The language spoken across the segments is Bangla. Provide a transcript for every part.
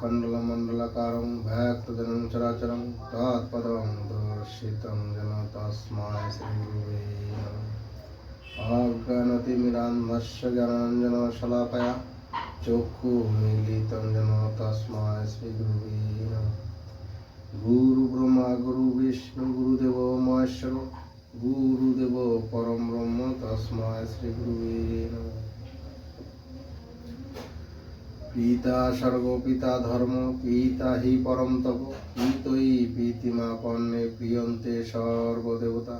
खण्डलमण्डलकारं भक्तजनं चराचरं तत्पदं दर्शितं जन तस्मै श्रीगुरुवे अगणतिमिरान्धस्य ज्ञानाञ्जनशलाकया चक्षुमीलितं जन तस्मै श्रीगुरुवे गुरुब्रह्मा गुरुविष्णु गुरुदेवो महेश्वर गुरुदेवो परं ब्रह्म तस्मै श्रीगुरुवे नमः পিতা স্বর্গ, পিতা ধর্ম, পিতা হি পরম তপ পিতই প্রীতিমা পণ্যে প্রিয়ন্তে সর্বদেবতা।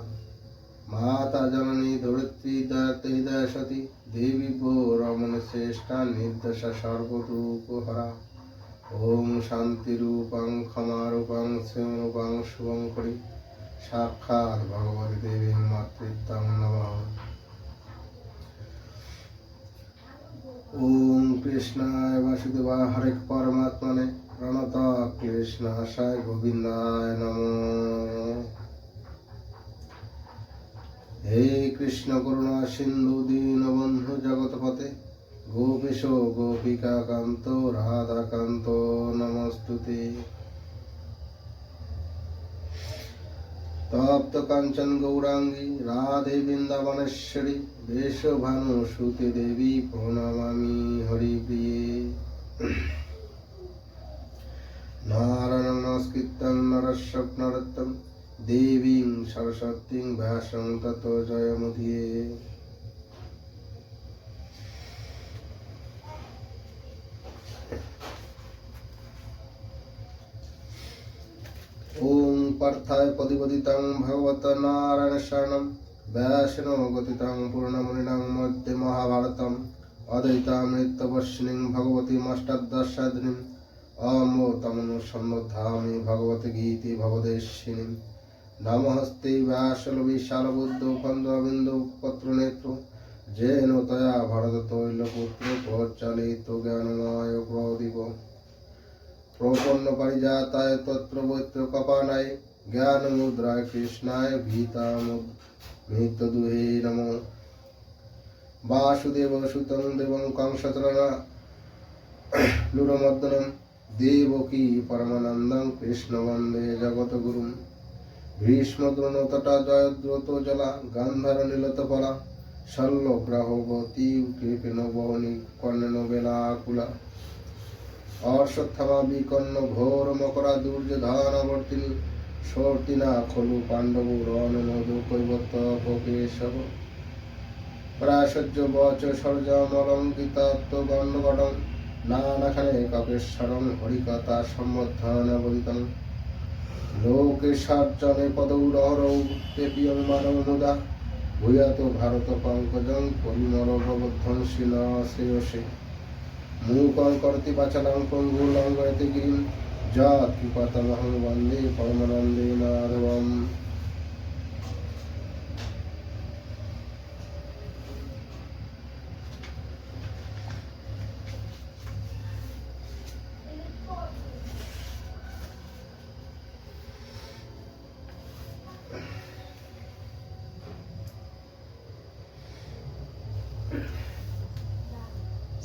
মাতা জননী ধরিত্রী দয়াতে হৃদয় সতী, দেবী ভো রমণ শ্রেষ্ঠা, নির্দশা সর্বদুঃখহরা ওম শান্তি রূপং ক্ষমা রূপং শ্রেম রূপং করি। সাক্ষাৎ ভগবতী দেবীর মাতৃত্বং নমঃ। ওম কৃষ্ণায় বাসুদেবা হরে পরমাত্মনে প্রণত কৃষ্ণাশায় গোবিন্দায় নম। হে কৃষ্ণ করুণা সিন্ধু দীনবন্ধু জগৎপতে গোপীশ গোপিকা কান্ত রাধাকান্ত, নমস্তুতে। তপ্ত কাঞ্চন গৌরাঙ্গী, রাধে বৃন্দাবনেশ্বরী, বেশভানু সুতে দেবী হরি হরিপ্রিয়ে। নারায়ণ নমস্কৃত্যং নরস্বপ্নরত্তম, দেবীং সরস্বতীং ব্যাসং তত জয়মুদিয়ে অধ্যায় পদিপতিতাং ভগবত নারায়ণ শরণম ব্যাসনো গতিতাং পূর্ণমুনিনাং মধ্যে মহাভারতম অদ্বৈতামৃতবর্ষিণীং ভগবতী মাষ্টাদ্দশাদিনীম অমোতমনুসন্ধামি ভগবতী গীতি ভগদেশিনীম নমহস্তে যে যেন তয়া ভরততৈলপুত্র প্রচালিত জ্ঞানময় প্রদীপ প্রপন্ন পারিজাতায় তত্র বৈত্র কপানায় দেবকী পরমানন্দং কৃষ্ণ বন্দে জগত গুরুম ভীষ্ম জয়দ্রত জলা গান্ধার নীলত পলা শল্য গ্রাহবতী কৃপিণ বহনী কর্ণেন বেলাকুলা অশ্বত্থামা বিকন্ন ঘোর মকরা দুর্যোধনবর্তিনী শর্তিনা খলু পাণ্ডব রণ নদু কৈবত কেশব প্রাসজ্য বচ সরজমলঙ্কিতাত্মগণ্ডগটম নানাখানে কাকেশ্বরম হরিকথা সম্বর্ধনবদিতম লোকেশার্জনে পদৌরহরৌ তেপিয়ং মানবমুদা ভূয়াত ভারত পঙ্কজং পরিমল প্রবর্ধনশীল শ্রেয়সে। মূকং করতি পাচালাং পঙ্গুলং গয়তে গিরিম। यत् कृपतमहं वन्दे परमानन्दे माधवम्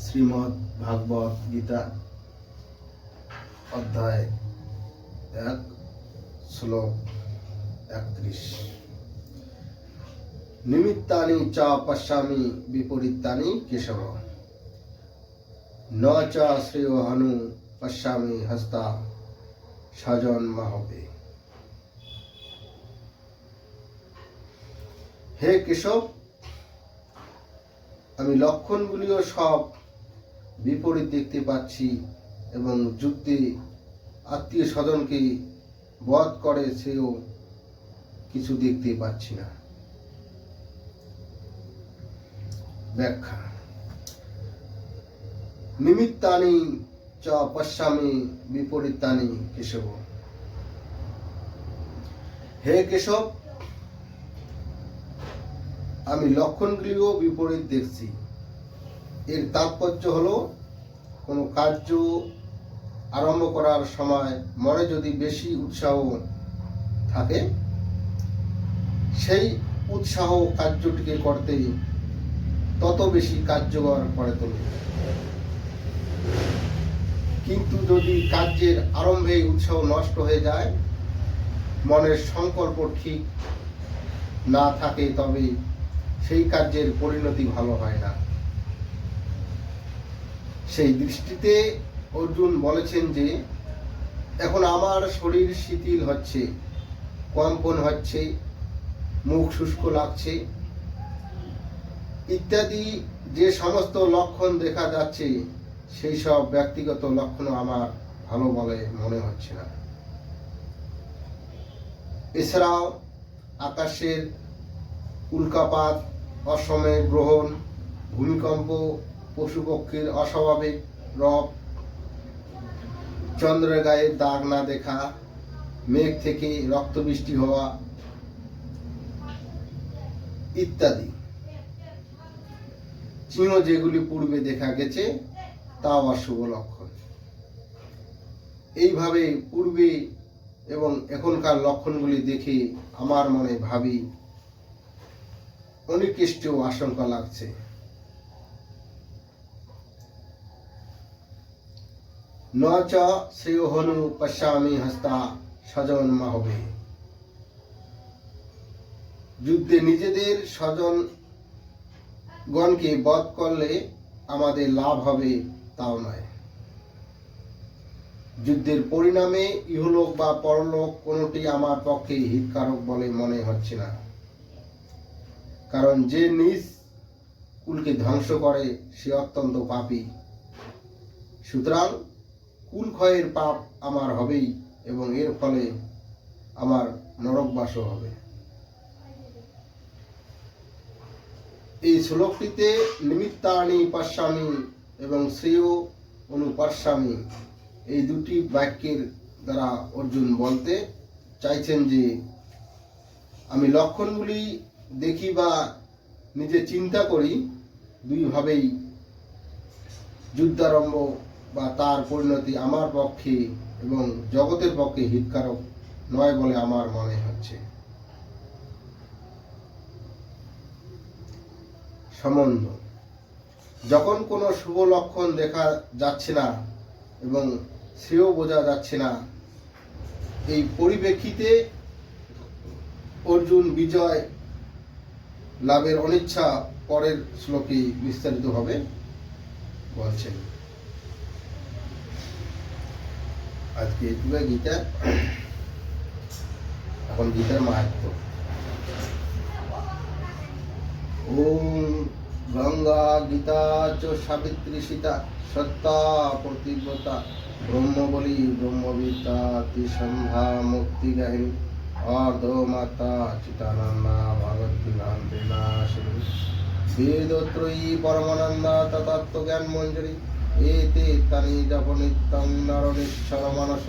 শ্রীমৎ ভাগবত গীতা অধ্যায় এক, শ্লোক একত্রিশ। নিমিত্তানি চ পশ্যামি বিপরীতানি কেশব। ন চ শ্রেয় হনু পশ্যামি হস্তা স্বজন মাহবে। হে কেশব, আমি লক্ষণগুলিও সব বিপরীত দেখতে পাচ্ছি। এবং যুক্তি আত্মীয় স্বজনকে বধ করে, সেও কিছু দেখতে পাচ্ছি না। ব্যাখ্যা। নিমিত্তানি চ পশ্যামি বিপরীতানি কেশব। হে কেশব, আমি লক্ষণগুলিও বিপরীত দেখছি। এর তাৎপর্য হলো, কোনো কার্য আরম্ভ করার সময় মনে যদি বেশি উৎসাহ থাকে, সেই উৎসাহ কার্যটিকে করতে তত বেশি কার্যকর করে তোলে। কিন্তু যদি কার্যের আরম্ভে উৎসাহ নষ্ট হয়ে যায়, মনের সংকল্প ঠিক না থাকে, তবে সেই কার্যের পরিণতি ভালো হয় না। সেই দৃষ্টিতে অর্জুন বলেছেন যে, এখন আমার শরীর শিথিল হচ্ছে, কম্পন হচ্ছে, মুখ শুষ্ক লাগছে। ইত্যাদি যে সমস্ত লক্ষণ দেখা যাচ্ছে, সেই সব ব্যক্তিগত লক্ষণ আমার ভালো বলে মনে হচ্ছে না। এছাড়াও আকাশের উল্কাপাত অসময়ে গ্রহণ, ভূমিকম্প, পশুপক্ষীর অস্বাভাবিক রব চন্দ্রের গায়ে দাগ না দেখা, মেঘ থেকে রক্ত বৃষ্টি হওয়া ইত্যাদি। চিহ্ন যেগুলি পূর্বে দেখা গেছে, তাও অশুভ লক্ষণ। এইভাবে পূর্বে এবং এখনকার লক্ষণগুলি দেখে আমার মনে ভাবি, অনিকৃষ্ট আশঙ্কা লাগছে। ন চ শ্রেয় হনু পশ্যামি হস্তা স্বজন মাহবে যুদ্ধে নিজেদের স্বজন গণকে বধ করলে আমাদের লাভ হবে তাও নয়। যুদ্ধের পরিণামে ইহলোক বা পরলোক কোনোটি আমার পক্ষে হিতকারক বলে মনে হচ্ছে না। কারণ যে নিজ কুলকে ধ্বংস করে সে অত্যন্ত পাপী। সুতরাং কুল ক্ষয়ের পাপ আমার হবেই এবং এর ফলে আমার নরকবাসও হবে। এই শ্লোকটিতে নিমিত্তানি পাশ্যামি এবং শ্রেয় অনুপাশ্যামি এই দুটি বাক্যের দ্বারা অর্জুন বলতে চাইছেন যে, আমি লক্ষণগুলি দেখি বা নিজে চিন্তা করি, দুইভাবেই যুদ্ধারম্ভ বা তার পরিণতি আমার পক্ষে এবং জগতের পক্ষে হিতকারক নয় বলে আমার মনে হচ্ছে। সম্বন্ধ। যখন কোনো শুভ লক্ষণ দেখা যাচ্ছে না এবং শ্রেয় বোঝা যাচ্ছে না, এই পরিপ্রেক্ষিতে অর্জুন বিজয় লাভের অনিচ্ছা পরের শ্লোকে বিস্তারিতভাবে বলছেন। আজকে এটুকু গীতা এখন গীতার মাহাত্ম ওম গঙ্গা গীতা চ সাবিত্রী সীতা সত্তা প্রতিব্রতা। ব্রহ্মবলী ব্রহ্মবিদ্যা সন্ধ্যা মুক্তি গাহিনী। অর্ধ মাতা চিতানন্দা ভগবতী ভান্তি নাশিনী বেদত্রয়ী পরমানন্দা তত্ত্ব জ্ঞান মঞ্জুরি এতে তানি জপ নিত্যং নরনেশ্বর মানস।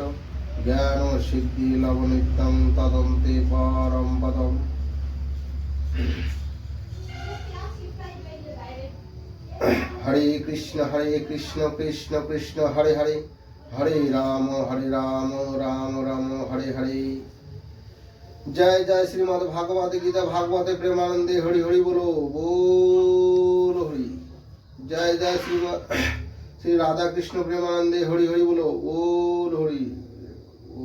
জ্ঞান সিদ্ধি লব নিত্যং তদন্তে পরম পদম হরে কৃষ্ণ হরে কৃষ্ণ কৃষ্ণ কৃষ্ণ, হরে হরে। হরে রাম হরে রাম রাম রাম, হরে হরে। জয় জয় শ্রীমদ ভাগবত গীতা, ভাগবতে প্রেমানন্দে হরি হরি বলো, বল হরি। জয় জয় শ্রীমদ শ্রী রাধাকৃষ্ণ প্রেমানন্দে হরি হরি বলো ও হরি ও